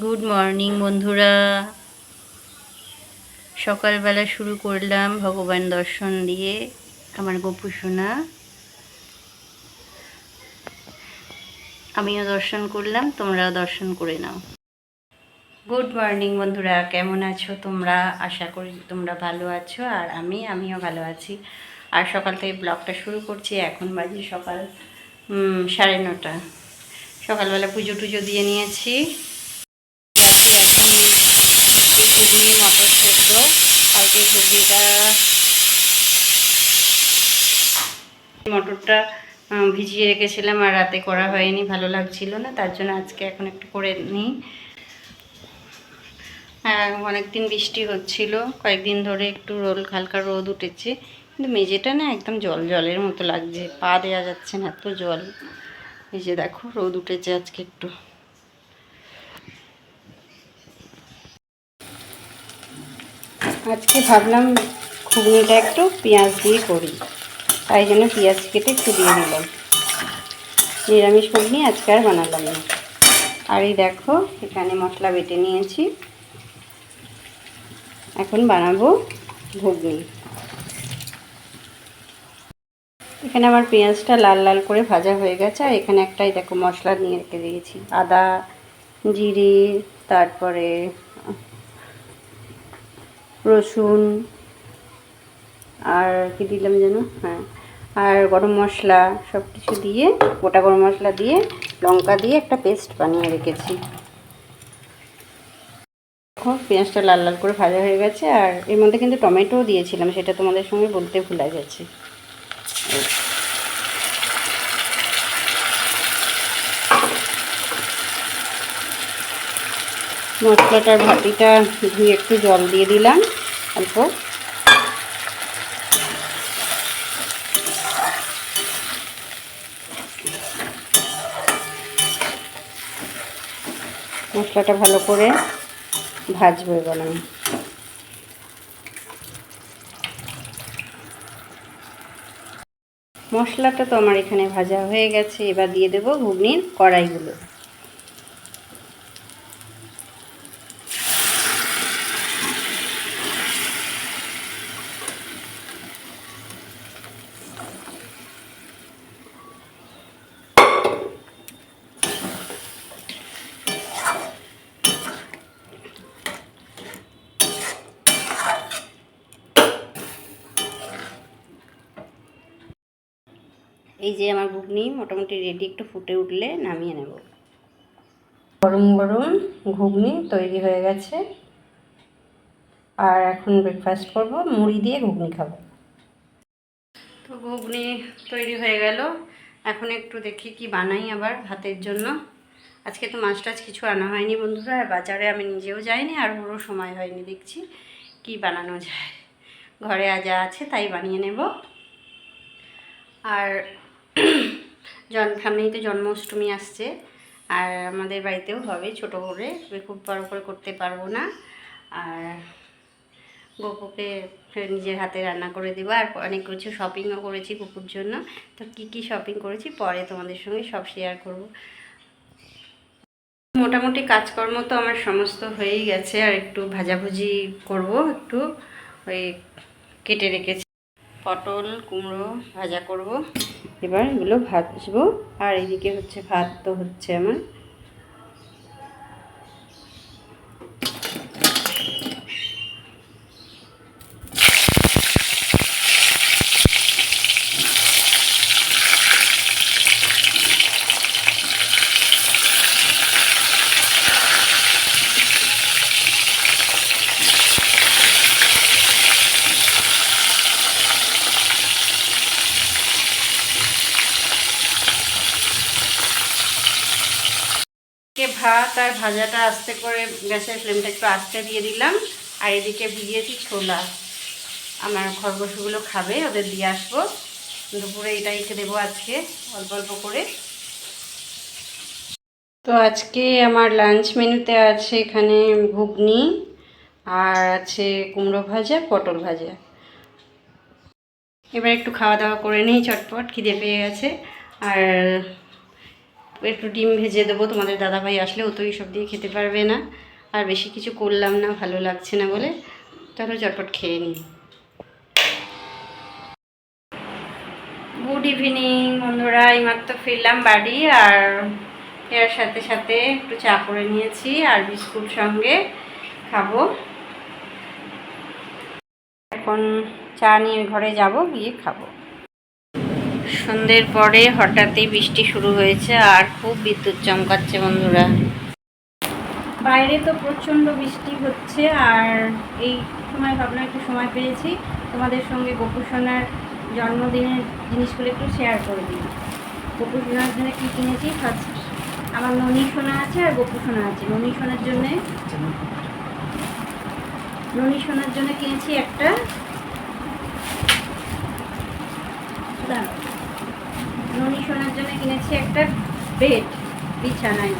Good morning বন্ধুরা। সকালবেলা শুরু করলাম ভগবান দর্শন দিয়ে আমার গপু সোনা আমিও দর্শন করলাম, তোমরাও দর্শন করে নাও। গুড মর্নিং বন্ধুরা। কেমন আছো তোমরা? আশা করি তোমরা ভালো আছো, আর আমি, আমিও ভালো আছি। আর সকাল থেকে ব্লগটা শুরু করছি, এখন বাজে সকাল সাড়ে নটা। সকালবেলা পুজো টুজো দিয়ে নিয়েছি। ঘুগনি মটর সেদ্ধ কালকে ঘুগনিটা মটরটা ভিজিয়ে রেখেছিলাম আর রাতে করা হয়নি, ভালো লাগছিল না, তার জন্য আজকে এখন একটু করে নিই। অনেকদিন বৃষ্টি হচ্ছিল, কয়েকদিন ধরে একটু রোল, হালকা রোদ উঠেছে, কিন্তু মেঝেটা না একদম জল, জলের মতো লাগছে, পা দেওয়া যাচ্ছে না এত জল। এই যে দেখো, রোদ উঠেছে আজকে একটু। আজকে ভাবলাম ঘুগনিটা একটু পেঁয়াজ দিয়ে করি। তাই জন্য পেঁয়াজ কেটে একটু দিয়ে দিলাম। নিরামিষ ঘুগনি আজকে আর বানালাম না। আর এই দেখো, এখানে মশলা বেটে নিয়েছি। এখন বানাবো ঘুগনি। এখানে আমার পেঁয়াজটা লাল লাল করে ভাজা হয়ে গেছে, আর এখানে একটাই দেখো মশলা নিয়ে রেখে দিয়েছি। আদা, জিরে, তারপরে রসুন আর কি দিলাম যেন? হ্যাঁ। আর গরম মশলা সব কিছু দিয়ে, গোটা গরম মশলা দিয়ে, লঙ্কা দিয়ে একটা পেস্ট বানিয়ে রেখেছি। দেখো, পেঁয়াজটা লাল লাল করে ভাজা হয়ে গেছে, আর এর মধ্যে কিন্তু টমেটোও দিয়েছিলাম, সেটা তোমাদের সঙ্গে বলতে ভুলে গেছি। মশলাটার ভাটিটা ধুয়ে একটু জল দিয়ে দিলাম, অল্প। মশলাটা ভালো করে ভাজবো এবার আমি। মশলাটা তো আমার এখানে ভাজা হয়ে গেছে, এবার দিয়ে দেবো ঘুগনির কড়াইগুলো। এই যে আমার ঘুগনি মোটামুটি রেডি একটু ফুটে উঠলে নামিয়ে নেব। গরম গরম ঘুগনি তৈরি হয়ে গেছে। আর এখন ব্রেকফাস্ট করব মুড়ি দিয়ে ঘুগনি খাব। তো ঘুগনি তৈরি হয়ে গেল। এখন একটু দেখি কি বানাই আবার ভাতের জন্য। আজকে তো মাছ টাছ কিছু আনা হয়নি বন্ধুরা আর বাজারে আমি নিজেও যাইনি আর ওরও সময় হয়নি দেখছি কি বানানো যায়। ঘরে যা আছে তাই বানিয়ে নেব। আর জন, সামনেই তো জন্মাষ্টমী আসছে। আর আমাদের বাড়িতেও হবে ছোট করে। খুব বড় করে করতে পারব না। আর গপুকে নিজের হাতে রান্না করে দেবো। আর অনেক কিছু শপিংও করেছি কুকুর জন্য। তো কি কি শপিং করেছি পরে তোমাদের সঙ্গে সব শেয়ার করব। মোটামুটি কাজকর্ম তো আমার সমস্ত হয়েই গেছে। আর একটু ভাজাভুজি করব একটু। ওই কেটে রেখেছি। পটল, কুমড়ো ভাজা করব। এবার এগুলো ভাজবো। আর এদিকে হচ্ছে ভাত তো হচ্ছে আমার। ভাত আর ভাজাটা আস্তে করে গ্যাসের ফ্লেমটা একটু আস্তে দিয়ে দিলাম। আর এদিকে ভিজিয়েছি ছোলা। আমার খরগোশগুলো খাবে, ওদের দিয়ে আসব। দুপুরে এটাই দেবো আজকে, অল্প অল্প করে। তো আজকে আমার লাঞ্চ মেনুতে আছে এখানে ঘুগনি আর আছে কুমড়ো ভাজা, পটল ভাজা। এবার একটু খাওয়া দাওয়া করে নিই, চটপট, খিদে পেয়ে গেছে। আর একটু ডিম ভেজে দেবো, তোমাদের দাদাভাই আসলে ও তো এইসব দিয়ে খেতে পারবে না। আর বেশি কিছু করলাম না, ভালো লাগছে না বলে। তাহলে চটপট খেয়ে নিই। গুড ইভিনিং বন্ধুরা এইমাত্র ফিরলাম বাড়ি আর এর সাথে সাথে একটু চা করে নিয়েছি আর বিস্কুট সঙ্গে খাব। এখন চা নিয়ে ঘরে যাব, গিয়ে খাব। সন্ধ্যের পরে হঠাৎই বৃষ্টি শুরু হয়েছে আর খুব বিদ্যুৎ চমকাচ্ছে বন্ধুরা। বাইরে তো প্রচণ্ড বৃষ্টি হচ্ছে আর এই সময় ভাবলাম একটু সময় পেয়েছি। তোমাদের সঙ্গে গোপুসোনার জন্মদিনের জিনিসগুলো একটু শেয়ার করে দিই। গোপুসোনার জন্য কী কিনেছি? ফার্স্ট আমার ননী সোনা আছে আর গোপুসোনা আছে। ননী সোনার জন্যে ননী সোনার জন্য কিনেছি একটা দাঁড়াও। ননী সোনার জন্য কিনেছি একটা বেড বিছানায়।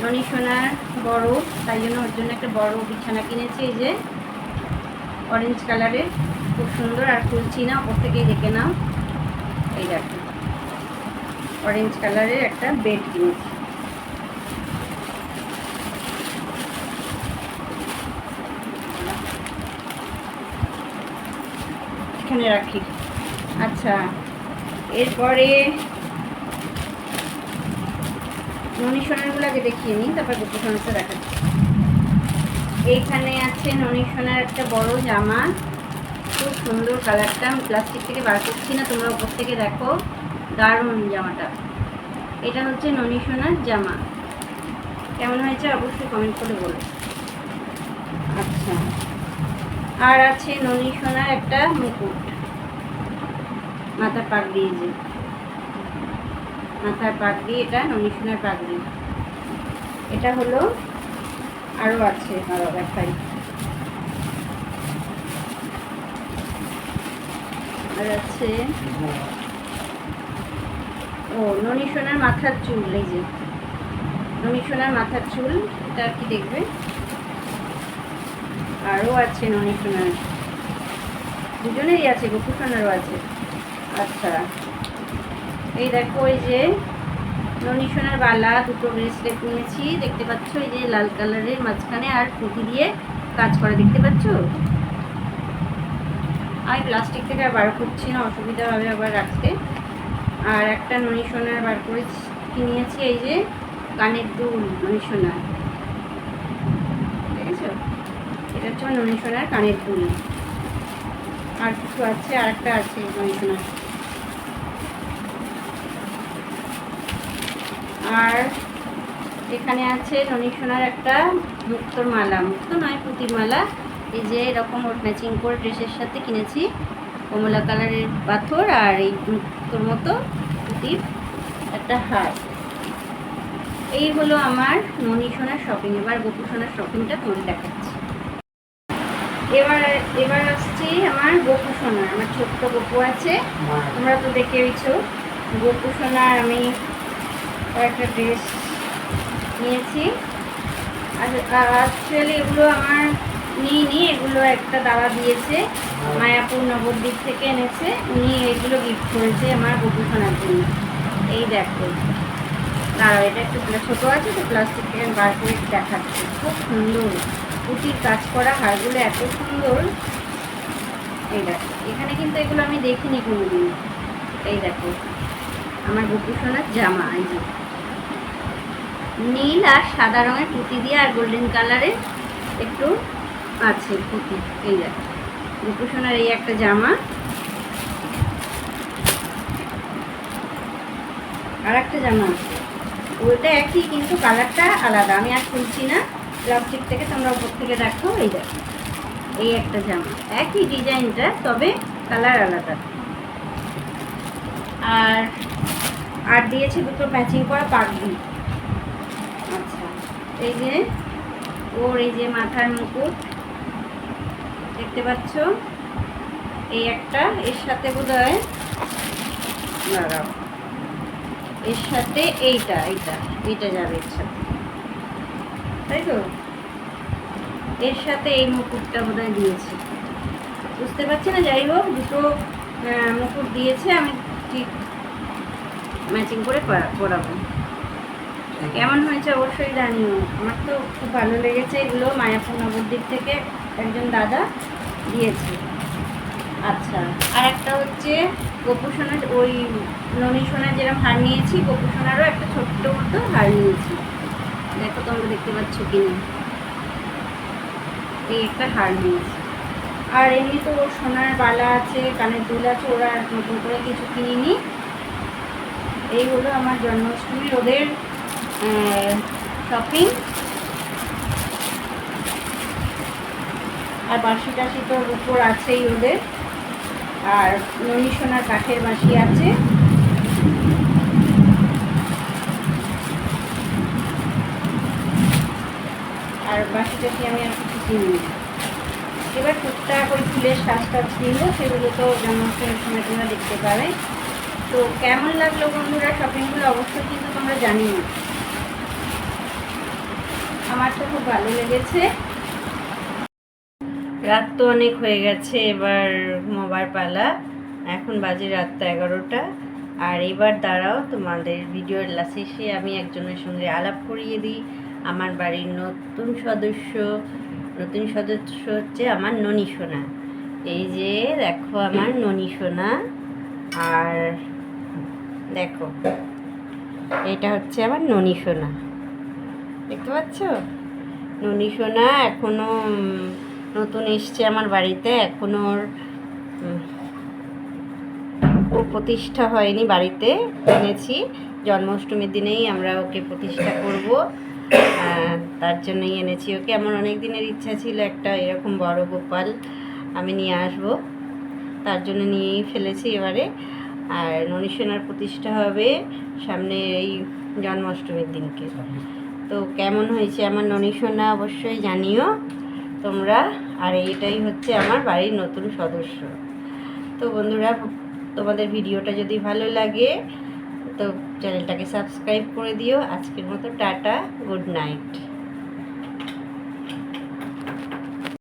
ননী সোনার বড়, তাই জন্য ওর জন্য একটা বড় বিছানা কিনেছি। এই যে অরেঞ্জ কালারের খুব সুন্দর। আর খুলছি না, ওপর থেকেই দেখে নাও। এই দেখো অরেঞ্জ কালারের একটা বেড কিনেছি। এখানে রাখি। আচ্ছা এরপরে ননী সোনারগুলো আগে দেখিয়ে নিই, তারপর গোপু সোনারটা দেখাচ্ছি। এইখানে আছে ননী সোনার একটা বড় জামা, খুব সুন্দর কালারটা, আমি প্লাস্টিক থেকে বার করছি না, তোমরা উপর থেকে দেখো, দারুণ জামাটা। এটা হচ্ছে ননী সোনার জামা। কেমন হয়েছে অবশ্যই কমেন্ট করে বলো। আচ্ছা। আর আছে ননী সোনার একটা মুকুট, মাথার পাগড়ি এই যে। মাথার পাগড়ি, এটা ননী সোনার পাগড়ি। এটা হলো আরও আছে আরও দেখাই। আর আছে ও ননী সোনার মাথার চুল, এই যে। ননী সোনার মাথার চুল, এটা কি দেখবে? আরও আছে ননী সোনার দুজনেরই আছে গোপু সোনারও আছে। আচ্ছা। এই দেখো, এই যে ননী সোনার বালা, দুটো ব্রেসলেট নিয়েছি। দেখতে পাচ্ছ, এই যে লাল কালারের মাঝখানে আর পুঁতি দিয়ে কাজ করা, দেখতে পাচ্ছ? আমি প্লাস্টিক থেকে আর বার করছি না, অসুবিধা হবে আবার রাখতে। আর একটা ননী সোনার বার করে কিনিয়েছি এই যে কানের দুল, ননী সোনার। দেখেছ? এটা হচ্ছে আমার ননী সোনার কানের দুল। আর কিছু আছে? আর একটা আছে ননী আর এখানে আছে সোনার একটা মুক্তোর মালা মুক্ত নয় পুঁতির মালা এই যে এরকম ওর ম্যাচিং করে ড্রেসের সাথে কিনেছি। কমলা কালারের পাথর আর এই মুক্তোর মতো পুঁতির একটা হার। এই হলো আমার ননী সোনার শপিং এবার গোপু সোনার শপিংটা তোমাদের দেখাচ্ছি। এবার এবার আসছি আমার গোপু সোনার। আমার ছোট্ট গোপু আছে। তোমরা তো দেখেইছো। গোপু সোনার আমি কয়েকটা ড্রেস নিয়েছি। অ্যাকচুয়ালি এগুলো আমার নিইনি, এগুলো একটা দাদা দিয়েছে, মায়াপুর নবদ্বীপ থেকে এনেছে। উনি এগুলো গিফট করেছে আমার গোপুসোনার জন্য। এই দেখো। দাঁড়াও, এটা একটু ছোটো আছে তো প্লাস্টিক থেকে বার করে দেখাচ্ছি। খুব সুন্দর। পুঁতির কাজ করা হারগুলো এত সুন্দর। এই দেখো, এখানে কিন্তু এগুলো আমি দেখিনি কোনোদিন। এই দেখো, আমার গোপুসোনার জামা, এই যে। নীল আর সাদা রঙের পুঁতি দিয়ে আর গোল্ডেন কালারের একটু আছে পুঁতি এই দেখ এই একটা জামা। আর একটা জামা আছে। ওইটা একই, কিন্তু কালারটা আলাদা। আমি আর খুলছি না। প্লাস্টিক থেকে তোমরা উপর থেকে দেখো, এই দেখো এই একটা জামা। একই ডিজাইনটা, তবে কালার আলাদা। আর আর দিয়েছে দুটো ম্যাচিং করা পাগড়ি। এই যে ওর এই যে মাথার মুকুট। দেখতে পাচ্ছ? এই একটা এর সাথে বোধ হয় দাঁড়াও। এর সাথে এইটা এইটা এইটা যাবে এর সাথে। তাই তো? এর সাথে এই মুকুটটা বোধ হয় দিয়েছে। বুঝতে পারছি না? যাই হোক দুটো মুকুট দিয়েছে আমি ঠিক ম্যাচিং করে পরাবো কেমন হয়েছে অবশ্যই জানিও। আমার তো খুব ভালো লেগেছে এগুলো, মায়াপুর নবদ্বীপ থেকে একজন দাদা দিয়েছে। আচ্ছা আর একটা হচ্ছে গোপুসোনার, ওই ননী সোনার যেরকম হার নিয়েছি, গোপুসোনারও একটা ছোট্ট মতো হার নিয়েছি। দেখো তোমরা দেখতে পাচ্ছ কি না এই একটা হার নিয়েছি। আর এমনি তো ওর সোনার বালা আছে, কানের দুল আছে, ওরা নতুন করে কিছু কিনিনি। এই হলো আমার জন্মাষ্টমীর ওদের শপিং আর বাসি টাসি তো উপর আছেই ওদের। আর ননী সোনার কাঠের বাসি আছে। আর বাসি টাসি আমি আর কিছু কিনি এবার টুকটাক ওই ফুলের শ্বাস টাস কিনবো, সেগুলো তো জন্মাষ্টমীর সময় দেখতে পাবে। তো কেমন লাগল বন্ধুরা শপিংগুলো অবশ্যই কিন্তু তোমরা জানিও। আমার তো খুব ভালো লেগেছে। রাত তো অনেক হয়ে গেছে, এবার ঘুমাবার পালা। এখন বাজে রাতটা এগারোটা। আর এবার দাঁড়াও, তোমাদের ভিডিওর শেষে আমি একজনের সঙ্গে আলাপ করিয়ে দিই। আমার বাড়ির নতুন সদস্য নতুন সদস্য হচ্ছে আমার ননী সোনা। এই যে দেখো আমার ননী সোনা। আর দেখো, এটা হচ্ছে আমার ননী সোনা। দেখতে পাচ্ছ? ননী সোনা এখনও উম, নতুন এসছে আমার বাড়িতে। এখনও ওর উম, ও প্রতিষ্ঠা হয়নি বাড়িতে এনেছি। জন্মাষ্টমীর দিনেই আমরা ওকে প্রতিষ্ঠা করব। তার জন্যই এনেছি ওকে। আমার অনেক দিনের ইচ্ছা ছিল একটা এরকম বড় গোপাল আমি নিয়ে আসব। তার জন্য নিয়েই ফেলেছি এবারে। আর ননীসোনার প্রতিষ্ঠা হবে সামনে এই জন্মাষ্টমীর দিনকে। তো কেমন হয়েছে আমার ননীসোনা অবশ্যই জানিও। তোমরা, আর এইটাই হচ্ছে আমার বাড়ির নতুন সদস্য। তো বন্ধুরা, তোমাদের ভিডিওটা যদি ভালো লাগে, তো চ্যানেলটাকে সাবস্ক্রাইব করে দিও। আজকের মতো টাটা, গুড নাইট।